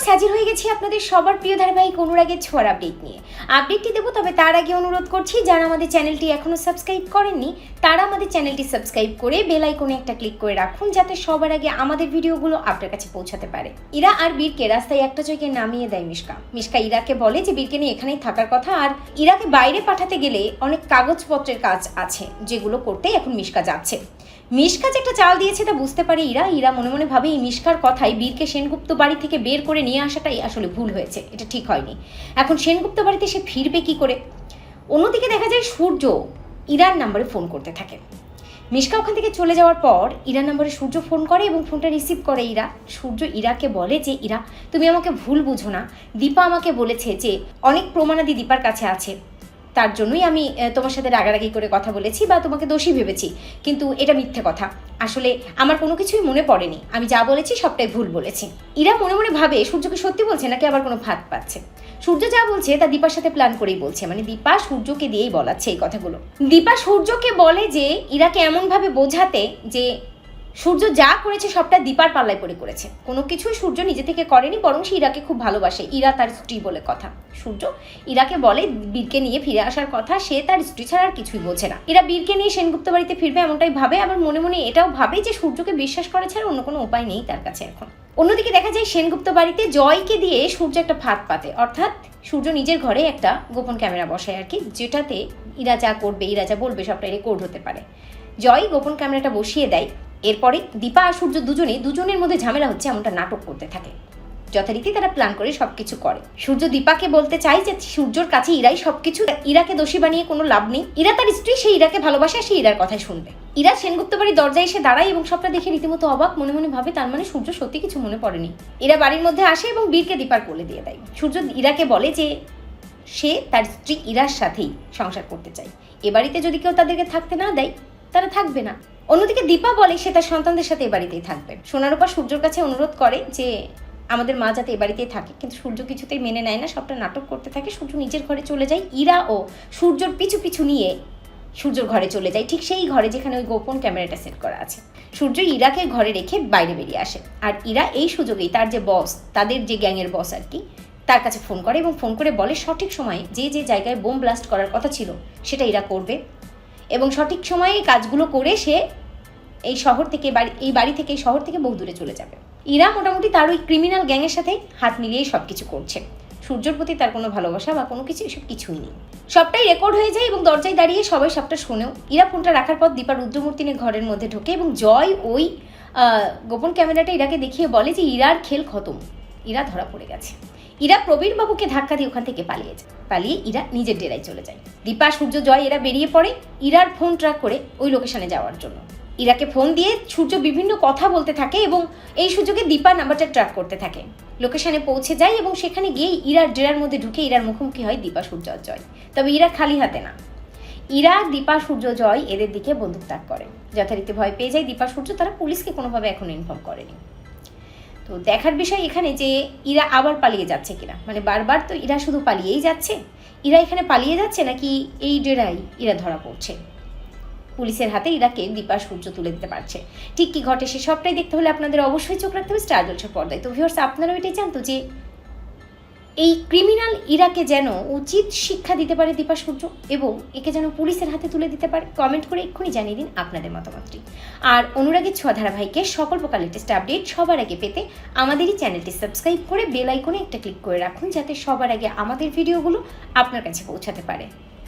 Viewers হাজির হয়ে গেছি আপনাদের সবার প্রিয় ধারাবাহিক অনুরাগের ছোঁয়ার আপডেট নিয়ে। আপডেটটি দেবো, তবে তার আগে অনুরোধ করছি, যারা আমাদের চ্যানেলটি এখনও সাবস্ক্রাইব করেননি, তারা আমাদের চ্যানেলটি সাবস্ক্রাইব করে বেল আইকনে একটা ক্লিক করে রাখুন, যাতে সবার আগে আমাদের ভিডিওগুলো আপনার কাছে পৌঁছাতে পারে। ইরা আর বীরকে রাস্তায় একটা চোখে নামিয়ে দেয় মিশকা। মিশকা ইরাকে বলে যে বীরকে নিয়ে এখানেই থাকার কথা, আর ইরাকে বাইরে পাঠাতে গেলে অনেক কাগজপত্রের কাজ আছে, যেগুলো করতে এখন মিশকা যাচ্ছে। মিশকা যে একটা চাল দিয়েছে তা বুঝতে পারে ইরা। ইরা মনে মনে ভাবে এই মিশকার কথাই বীরকে সেনগুপ্ত বাড়ি থেকে বের করে নিয়ে আসাটাই আসলে ভুল হয়েছে, এটা ঠিক হয়নি। এখন সেনগুপ্ত বাড়িতে সে ফিরবে কি করে? অন্যদিকে দেখা যায় সূর্য ইরান নাম্বারে ফোন করতে থাকে। মিশকা ওখান থেকে চলে যাওয়ার পর ইরা নাম্বারে সূর্য ফোন করে এবং ফোনটা রিসিভ করে ইরা। সূর্য ইরাকে বলে যে, ইরা, তুমি আমাকে ভুল বুঝো না। দীপা আমাকে বলেছে যে, অনেক প্রমাণাদি দীপার কাছে আছে। তার জন্যই আমি তোমার সাথে রাগারাগি করে কথা বলেছি বা তোমাকে দোষী ভেবেছি। কিন্তু এটা মিথ্যে কথা। আসলে আমার কোনো কিছুই মনে পড়েনি। আমি যা বলেছি সবটাই ভুল বলেছি। ইরা মনে মনে ভাবে, সূর্যকে সত্যি বলছে নাকি আবার কোনো ভাত পাচ্ছে? সূর্য যা বলছে তা দীপার সাথে প্ল্যান করেই বলছে। মানে দীপা সূর্যকে দিয়েই বলাচ্ছে এই কথাগুলো। দীপা সূর্যকে বলে যে, ইরাকে এমনভাবে বোঝাতে যে সূর্য যা করেছে সবটা দীপার পাল্লায় পড়ে করেছে। কোনো কিছুই সূর্য নিজে থেকে করেনি, বরং সে ইরাকে খুব ভালোবাসে। ইরা তার স্ত্রী বলে কথা। সূর্য ইরাকে বলে বীরকে নিয়ে ফিরে আসার কথা, সে তার স্ত্রী ছাড়া আর কিছুই বোঝে না। ইরা বীরকে নিয়ে সেনগুপ্ত বাড়িতে ফিরবে এমনটাই ভাবে, আবার মনে মনে এটাও ভাবে যে সূর্যকে বিশ্বাস করা ছাড়া অন্য কোনো উপায় নেই তার কাছে এখন। অন্যদিকে দেখা যায় সেনগুপ্ত বাড়িতে জয়কে দিয়ে সূর্য একটা ফাঁদ পাতে। অর্থাৎ সূর্য নিজের ঘরে একটা গোপন ক্যামেরা বসায় আর কি, যেটাতে ইরা যা করবে, ইরা যা বলবে সবটা রেকর্ড হতে পারে। জয় গোপন ক্যামেরাটা বসিয়ে দেয়। এরপরে দীপা আর সূর্য দুজনে দুজনের মধ্যে ঝামেলা হচ্ছে এমনটা নাটক করতে থাকে। যথারীতি তারা প্ল্যান করে সবকিছু করে। সূর্য দীপাকে বলতে চাই যে, সূর্যর কাছে ইরাই সবকিছু, ইরাকে দোষী বানিয়ে কোনো লাভ নেই। ইরা তার স্ত্রী সেই ইরাকে ভালোবাসে সে ইরার কথাই শুনবে। ইরা সেনগুপ্ত বাড়ির দরজায় এসে দাঁড়ায় এবং সবটা দেখে রীতিমতো অবাক মনে মনে ভাবে, তার মানে সূর্য সত্যি কিছু মনে পড়েনি। ইরা বাড়ির মধ্যে আসে এবং বীরকে দীপার কোলে দিয়ে দেয়। সূর্য ইরাকে বলে যে, সে তার স্ত্রী ইরার সাথেই সংসার করতে চায়। এ বাড়িতে যদি কেউ তাদেরকে থাকতে না দেয়, তারা থাকবে না। অন্যদিকে দীপা বলে সে তার সন্তানদের সাথে এ বাড়িতেই থাকবে। সোনার উপর সূর্যর কাছে অনুরোধ করে যে আমাদের মা যাতে এ বাড়িতেই থাকে। কিন্তু সূর্য কিছুতেই মেনে নেয় না, সবটা নাটক করতে থাকে। সূর্য নিজের ঘরে চলে যায়, ইরা ও সূর্যর পিছু পিছু নিয়ে সূর্যর ঘরে চলে যায়। ঠিক সেই ঘরে যেখানে ওই গোপন ক্যামেরাটা সেট করা আছে। সূর্য ইরাকে ঘরে রেখে বাইরে বেরিয়ে আসে। আর ইরা এই সুযোগেই তার যে বস, তাদের যে গ্যাংয়ের বস আর কি, তার কাছে ফোন করে এবং ফোন করে বলে, সঠিক সময়ে যে যে জায়গায় বোম ব্লাস্ট করার কথা ছিল, সেটা ইরা করবে। এবং সঠিক সময়ে কাজগুলো করে সে এই শহর থেকে বাড়ি, এই বাড়ি থেকে এই শহর থেকে বহু দূরে চলে যাবে। ইরা মোটামুটি তার ওই ক্রিমিনাল গ্যাংয়ের সাথে হাত মিলিয়ে সব কিছু করছে। সূর্যর প্রতি তার কোনো ভালোবাসা বা কোনো কিছু এসব কিছুই নেই। সবটাই রেকর্ড হয়ে যায় এবং দরজায় দাঁড়িয়ে সবাই সবটা শোনেও। ইরা ফোনটা রাখার পর দীপা রুদ্রমূর্তিনের ঘরের মধ্যে ঢোকে এবং জয় ওই গোপন ক্যামেরাটা ইরাকে দেখিয়ে বলে যে ইরার খেল খতম। ইরা ধরা পড়ে গেছে। ইরা প্রবীর বাবুকে ধাক্কা দিয়ে ওখান থেকে পালিয়ে যায়। পালিয়ে ইরা নিজের ডেরায় চলে যায়। দীপা, সূর্য, জয় এরা বেরিয়ে পড়ে ইরার ফোন ট্র্যাক করে ওই লোকেশনে যাওয়ার জন্য। ইরাকে ফোন দিয়ে সূর্য বিভিন্ন কথা বলতে থাকে এবং এই সুযোগে দীপা নাম্বারটা ট্র্যাক করতে থাকে। লোকেশনে পৌঁছে যায় এবং সেখানে গিয়ে ইরার ডেরার মধ্যে ঢুকে ইরার মুখোমুখি হয় দীপা সূর্য জয়। তবে ইরা খালি হাতে না। ইরা, দীপা, সূর্য, জয় এদের দিকে বন্দুক তাক করে। যথারীতি ভয় পেয়ে যায় দীপা, সূর্য, তারা পুলিশকে কোনোভাবে এখনও ইনফর্ম করেনি। তো দেখার বিষয় এখানে যে ইরা আবার পালিয়ে যাচ্ছে কিনা। মানে বারবার তো ইরা শুধু পালিয়েই যাচ্ছে। ইরা এখানে পালিয়ে যাচ্ছে নাকি এই ডেরাই ইরা ধরা পড়ছে? পুলিশের হাতে ইরাকে দীপা সূর্য তুলে দিতে পারছে। ঠিক কি ঘটে সে সবটাই দেখতে হলে আপনাদের অবশ্যই চোখ রাখতে হবে স্টার জলসের পর্দায়। তো ভিউয়ার্স আপনারাও এটাই জানতো যে এই ক্রিমিনাল ইরাকে যেন উচিত শিক্ষা দিতে পারে দীপা সূর্য এবং একে যেন পুলিশের হাতে তুলে দিতে পারে কমেন্ট করে এক্ষুনি জানিয়ে দিন আপনাদের মতামতটি। আর অনুরাগের ছোঁয়া ধারাবাহিকের সকল প্রকার লেটেস্ট আপডেট সবার আগে পেতে আমাদেরই চ্যানেলটি সাবস্ক্রাইব করে বেল আইকনে একটা ক্লিক করে রাখুন, যাতে সবার আগে আমাদের ভিডিওগুলো আপনার কাছে পৌঁছাতে পারে।